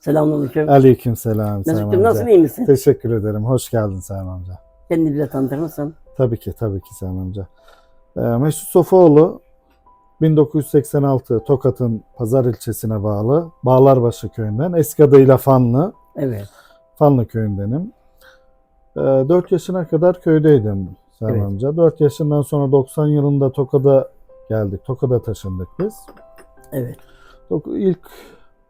Selamünaleyküm. Aleyküm selam Mesut'cum nasılsın iyi misin? Teşekkür ederim. Hoş geldin Sayın amca. Kendini bize tanıtır mısın? Tabii ki, tabii ki Sayın amca. Ee, Mesut Sofuoğlu 1986 Tokat'ın Pazar ilçesine bağlı Bağlarbaşı köyünden. Eski adıyla Fanlı. Evet. Fanlı köyündenim. Ee, 4 yaşına kadar köydeydim Sayın Evet. amca. 4 yaşından sonra 90 yılında Tokat'a geldik. Tokat'a taşındık biz. Evet. İlk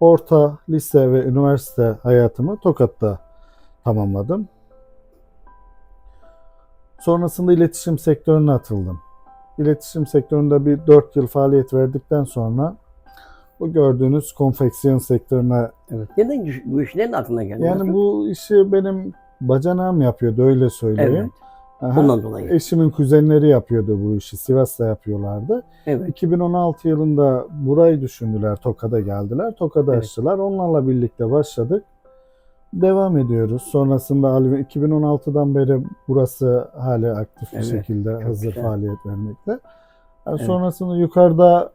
orta, lise ve üniversite hayatımı Tokat'ta tamamladım. Sonrasında iletişim sektörüne atıldım. İletişim sektöründe bir 4 yıl faaliyet verdikten sonra bu gördüğünüz konfeksiyon sektörüne Evet. Neden bu iş neden aklına geldi? yani bu işi benim bacanağım yapıyordu öyle söyleyeyim. Evet. Aha. Ondan dolayı. Eşimin kuzenleri yapıyordu bu işi. Sivas'ta yapıyorlardı. Evet. 2016 yılında burayı düşündüler. Tokat'a geldiler. Tokat'ı Evet. açtılar. Onlarla birlikte başladık. Devam ediyoruz. Sonrasında Ali- 2016'dan beri burası hala aktif bir Evet, şekilde çok hazır güzel. faaliyet vermekte. Yani Evet. Sonrasında yukarıda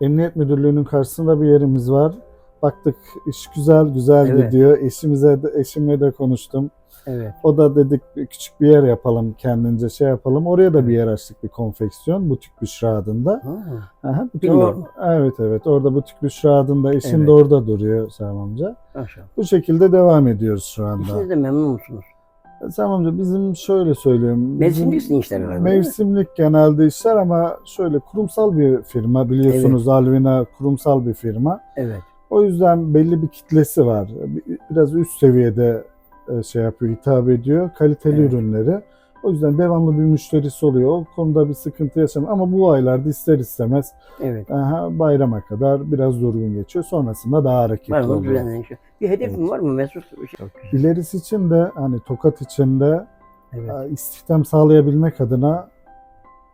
Emniyet Müdürlüğü'nün karşısında bir yerimiz var. Baktık iş güzel güzel Evet. gidiyor. Eşimize de, eşimle de konuştum. Evet. O da dedik küçük bir yer yapalım kendince şey yapalım. Oraya da bir yer açtık bir konfeksiyon. Butik Büşra adında. Ha, Aha, butik- evet evet orada Butik Büşra adında eşim Evet. de orada duruyor Sam amca. maşallah. Bu şekilde devam ediyoruz şu anda. İşinizde memnun musunuz? Sam amca bizim şöyle söyleyeyim. bizim Mevsimliksin işler herhalde. Mevsimlik genelde işler ama şöyle kurumsal bir firma biliyorsunuz Alvina kurumsal bir firma. Evet. O yüzden belli bir kitlesi var. Bir- Biraz üst seviyede e, şey yapıyor, hitap ediyor. Kaliteli Evet. ürünleri. O yüzden devamlı bir müşterisi oluyor. O konuda bir sıkıntı yaşamıyor. Ama bu aylarda ister istemez Evet. aha, bayrama kadar biraz durgun geçiyor. Sonrasında daha hareketli Var oluyor. şey? Bir hedefin Evet. var mı Mesut? Güzel. İlerisi için de hani Tokat içinde Evet. e, istihdam sağlayabilmek adına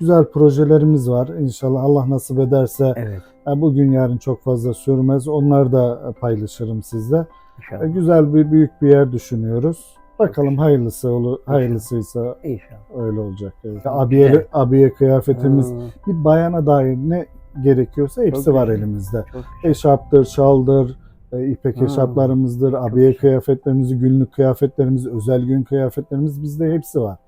güzel projelerimiz var. İnşallah Allah nasip ederse Evet. e, bugün yarın çok fazla sürmez. Onları da paylaşırım sizle. E, İnşallah. Güzel bir büyük bir yer düşünüyoruz. Bakalım hayırlısı olur, hayırlısıysa İnşallah. öyle olacak. Evet. Abiye, güzel. abiye kıyafetimiz, Ha, bir bayana dair ne gerekiyorsa hepsi Çok var güzel. elimizde. Çok güzel. Eşarptır, şaldır, e, ipek Ha, eşarplarımızdır, abiye güzel. kıyafetlerimiz, günlük kıyafetlerimiz, özel gün kıyafetlerimiz bizde hepsi var.